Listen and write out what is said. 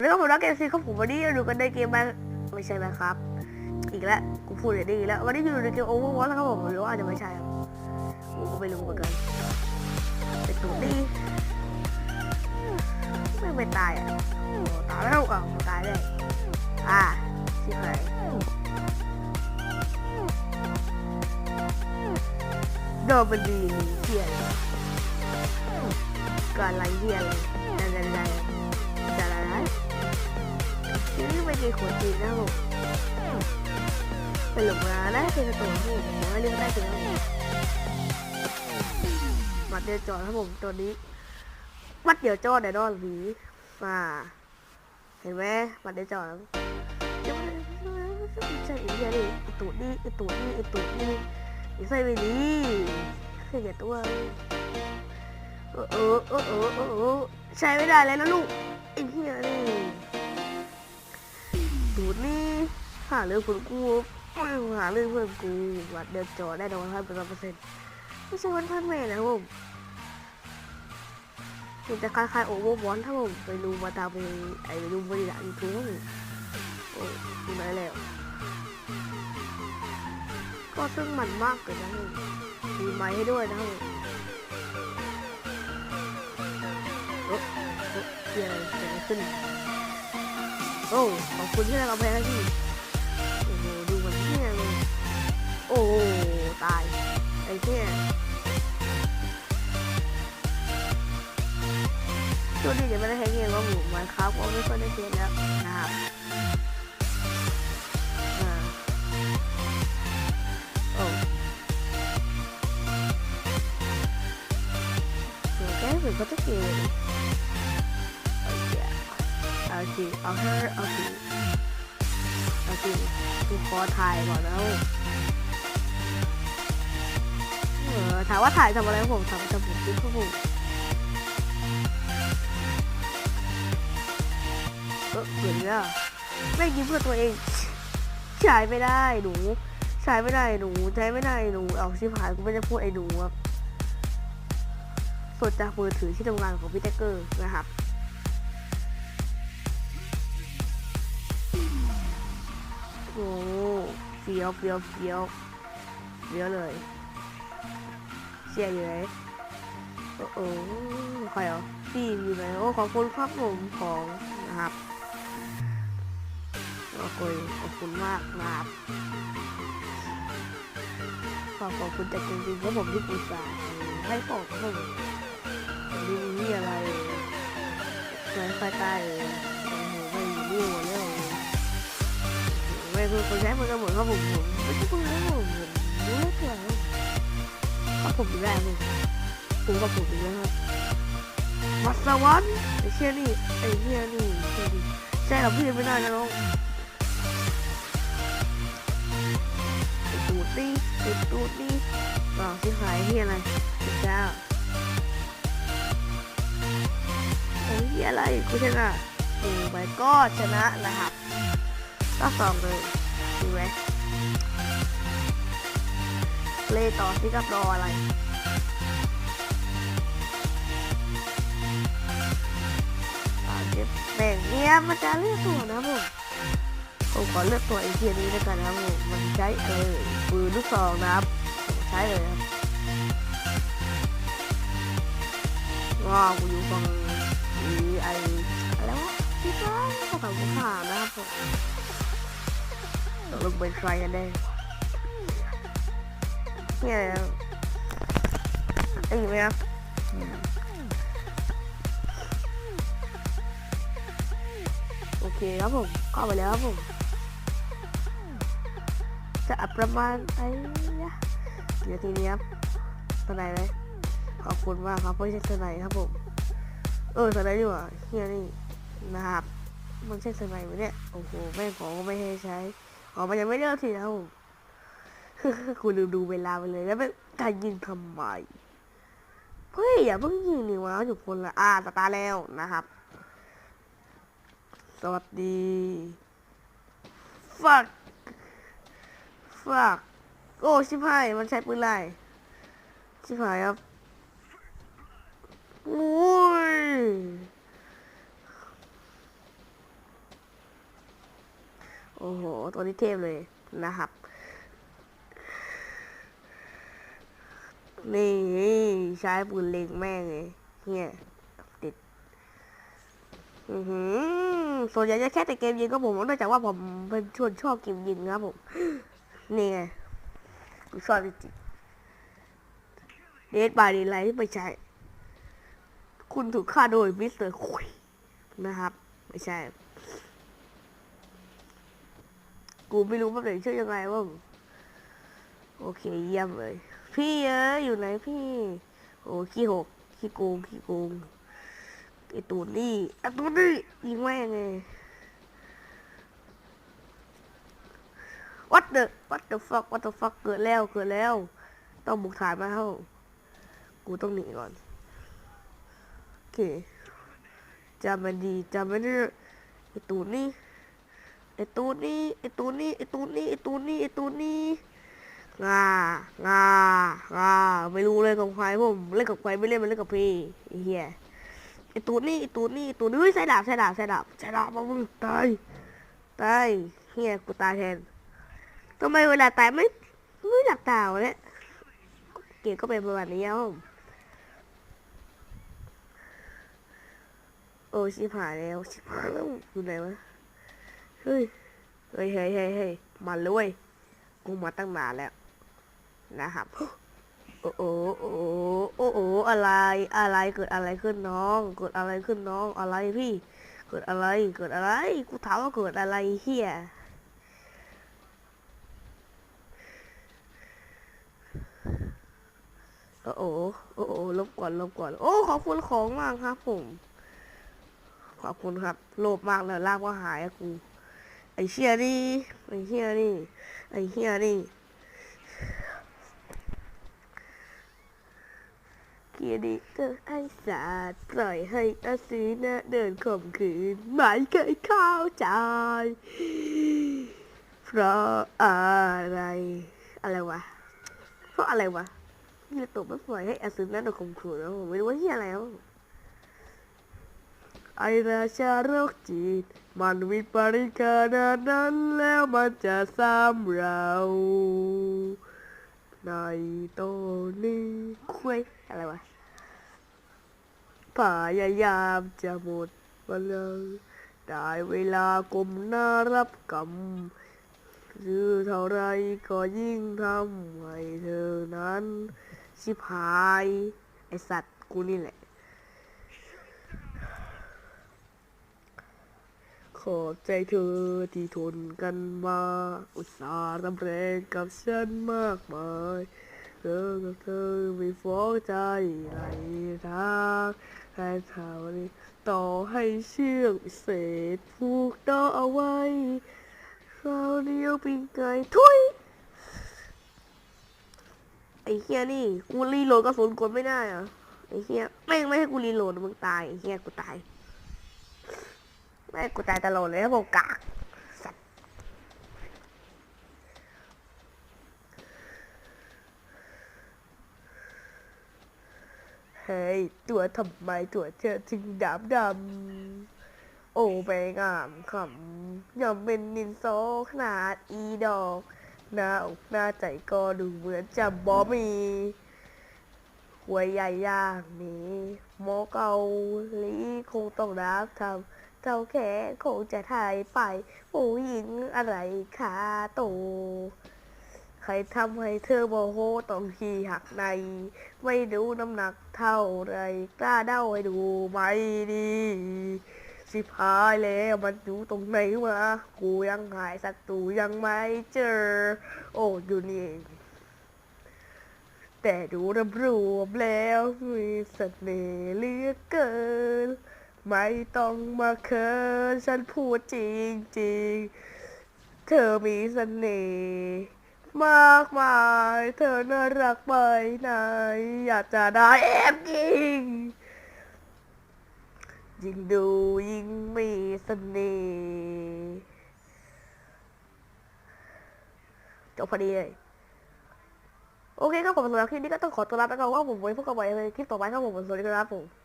แล้วก็ผมรักเกมซีครับผมวันนี้เราอยู่กันในเกมมาไม่ใช่นะครับ อีกแล้วกูพูดอย่างนี้อีกแล้ว วันนี้อยู่ในเกมโอเวอร์วอลครับผมหรือว่าอาจจะไม่ใช่ครับผมก็ไม่รู้เหมือนกันแต่ตัวนี้ไม่ไม่ตายอะตายแล้วอะตายเลยอ่าชิบหายโดนมันดีเฮียเลยก่อนไรเฮียเลยนั่นนั่นนั่น ไม่ใช่คนจีนนะผมเป็นหลงมาได้วเป็นตัวผมผมว่าเรื่องได้จริงแล้วมาเดียวจอดครับผมตัวนี้ วัดเดียวจอดเดี๋ยวดอนหวีมาเห็นไหมวัดเดียวจอดใช่อีกอย่างนี้อีตูดนี่อีตูดนี่อีตูดนี่อีใส่ไปนี่ขึ้นอย่าตัวเออเออเออเออเออใช้ไม่ได้เลยนะลูกไอ้เหี้ยนี่ หาเรื่องคนกูหาเรื่องเพื่อนกูวัดเดียวจอได้นอนพันเปอร์เซ็นต์ไม่ใช่วันพันแม่นะผมมันจะคล้ายๆโอเวอร์วอนถ้าผมไปดูมาตามไปไอ้ดูบริษัทยูทูบโอ้ดูไหนแล้ว ก็ซึ่งมันมากเลยนนะผมมีไม้ให้ด้วยนะผมโอ้เกียร์เกิดอะไรขึ้น โอ้ขอบคุณที่ให้เราแพ้ใวงนี้เดี๋ยวไม่ได้ใช้เกมว่าหมูมันครับก็ไม่ค่อยได้เล่นแล้วนะครับอ่าโอ้เก้เหมือก็จะเกมโอเคเอาสิเอาเธอเอาสิเอาสิดูคอถ่ายก่อนแล้วเออถามว่าถ่ายทำอะไรผมทำทำผมคิดว่าผม อเห็นแล้วไม่ยิงเพื่อตัวเองใช้ไม่ได้หนูใช้ไม่ได้หนูใช้ไม่ได้หนูเอาชิบหายกูไม่ได้พูดไอ้หนูครับสดจากมือถือที่ทำงานของพี่แท็กเกอร์นะครับโอ้เฟี้ยวเฟี้ยวเฟี้ยวเฟี้ยวเลยเชียอยู่ไหนโอ้โหใครเหรอพี่อยู่ไหนโอ้ขอบคุณครับผมของ นะครับขอบคุณขอบคุณมากนะครับขอขอบคุณจากจริงๆครับผมที่ปรึกษาให้บอกครับผมดูนี่อะไรไม่ค่อยใต้โอ้โหไม่อยู่นี่หมดแล้วไม่เพื่อคนใช้มันก็เหมือนครับผมผมไม่ใช่คนแล้วผมผมรู้เรื่องครับผมอยู่แล้วผมผมกับผมอยู่แล้วครับวัดสวรรค์ไอ้เชี่ยนี่ไอ้เชี่ยนี่เชี่ยนี่ใช่เราพี่ไม่ได้นะน้อง ไอ้ตูดนี่ไอ้ตูดนี่อ๋อที่ขายเฮียอะไรไอ้เจ้าไอ้เฮียอะไรกูชนะโอ้ไปก็ชนะนะครับก็สองเลยดูไหมเล่ต่อที่กับรออะไรอ่าเดี๋ยวแบ่งเนี้ยมันจะเลือกตัวนะผมผมขอเลือกตัวไอเทียนี้แล้วกันนะผมมันใช้อะไร ปืนลูกซองนะครับ ใช้เลยครับว้าวกูอยู่ฝั่งอีไออะไรวะที่ร้านข้าวผัดหมูขานะครับผมตกลงเป็นใครกันแน่เนี่ยไอ้ไหมครับโอเคครับผมเข้าไปแล้วครับผม จะอัดประมาณไอ้ยะเดี๋ยวทีนี้ครับสไนด์เลยขอบคุณมากครับไม่ใช่สไนครับผม เออสไนด์ดีกว่าเฮียนี่นะครับมันใช่สไนไหมเนี่ยโอ้โหแม่ของก็ไม่ให้ใช้อ๋อมันยังไม่เลิกทีนะครับผมคุณลืมดูเวลาไปเลยแล้วเป็นการยิงทำไมเฮ้ยอย่าเพิ่งยิงนี่วะอยู่คนละอ่าตาร์ทแล้วนะครับ สวัสดี fuck fuck โอ้ชิบหายมันใช้ปืนไรชิบหายครับโอ้ยโอ้โห ตัวนี้เทพเลยนะครับ นี่ใช้ปืนเล็งแม่งเลยเนี่ยติด อือหือส่วนใหญ่จะแค่แต่เกมยิงก็ผมเนื่องจากว่าผมเป็นชวนชอบเกมยิงครับผม นี่ไงกูชอบจริงเดทบายดีไลท์ไม่ใช่ คุณถูกฆ่าโดยมิสเตอร์คุยนะครับ ไม่ใช่ กูไม่รู้ว่าไหนชื่อยังไงว่าโอเค เยี่ยมเลย พี่เอ้ยอยู่ไหนพี่ โอ้ขี้หกขี้โกงขี้โกงไอตูนนี่ไอตูนนี่ยิงแม่งไง what the what the fuck what the fuck เกิดแล้วเกิดแล้ว ต้องบุกฐานมาเข้ากูต้องหนีก่อน โอเคจำมันดีจำมันดีไอตูนนี่ไอตูนนี่ไอตูนนี่ไอตูนนี่ไอตูนนี่ไอตูนนี่งางางาไม่รู้เลยกับใครผมเล่นกับใครไม่เล่นมันเล่นกับพี่ไอเหี้ยไอตูนนี่ไอตูนนี่ไอตูนนี่เฮ้ยใส่ดาบใส่ดาบใส่ดาบใส่ดาบมามึงตายตายเฮียกูตายแทน ทำไมเวลาตายไม่ไม่หลับตาวะเนี่ยเกมก็เป็นประมาณนี้ครับผมโอ้ชิบหายแล้วชิบหายแล้วอยู่ไหนวะเฮ้ยเฮ้ยเฮ้ยเฮ้ยมาเลยเว้ยกูมาตั้งนานแล้วนะครับโอ้โอ้โอ้โอ้โอ้อะไรอะไรเกิดอะไรขึ้นน้อง เกิดอะไรขึ้นน้องอะไรพี่ เกิดอะไรเกิดอะไร กูถามว่าเกิดอะไรเฮีย โอ้โอโอ้โอลบก่อนลบก่อน โอ้ขอบคุณของมากครับ ผม ขอบคุณครับ โลภมากเลยลากว่าหายกู ไอ้เชี่ยนี่ไอ้เชี่ยนี่ไอ้เชี่ยนี่เกียร์ดีก็ไอสาดปล่อยให้อสีนะเดินข่มขืนไม่เคยเข้าใจ เพราะอะไร อะไรวะ เพราะอะไรวะ นี่ตบไม่ปล่อยให้อสีนะโดนข่มขืนแล้วผมไม่รู้ว่าเฮียอะไรแล้วไอราชาโรคจิต มันวิปริตขนาดนั้นแล้วมันจะซ้ำเรา ในตอนนี้คุยอะไรวะพยายามจะหมดวันได้เวลากลมหน้ารับกรรมหรือเท่าไรก็ยิ่งทำให้เธอนั้น ชิบหาย ไอสัตว์กูนี่แหละ ขอบใจเธอที่ทนกันมา อุตส่าห์รำแรงกับฉันมากมายเธอกับเธอไม่ฟ้องใจไหลทางแค่เท่านี้ต่อให้เชือกเศษผูกต่อเอาไว้คราวเดียวปิงไก่ทุย เฮียนี่กูรีโหลดกระสุนกดไม่ได้อะไอ้เฮียแม่งไม่ให้กูรีโหลดมึงตายไอ้เฮียกูตายแม่กูตายตลอดเลยครับผมกากสัตว์เฮ้ยตัวทำไมตัวเธอถึงดำดำโอ้ไปงามคำยอมเป็นนินโซขนาดอีดอก หน้าอกหน้าใจก็ดูเหมือนจะบอมีหัวใหญ่ย่างนี้หมอเกาหลีคงต้องรับทำเจ้าแค่คงจะถ่ายไปผู้หญิงอะไรขาโตใครทำให้เธอโมโหต้องที่หักใน ไม่รู้น้ำหนักเท่าไรกล้าเด้าให้ดูไม่ดี สิพายแล้วมันอยู่ตรงไหนวะกูยังหายศัตรูยังไม่เจอ โอ้อยู่นี่เองแต่ดูรำรวมแล้วมีเสน่ห์เหลือเกิน ไม่ต้องมาเคินฉันพูดจริงจริงเธอมีเสน่ห์มากมาย เธอน่ารักไปไหนอยากจะได้แอบยิง ยิ่งดูยิ่งมีเสน่ห์จบพอดีเลย โอเคครับผมสำหรับคลิปนี้ก็ต้องขอตัวลาไปก่อนว่าผมไว้พบกันใหม่ในคลิปต่อไปครับผมสวัสดีครับผม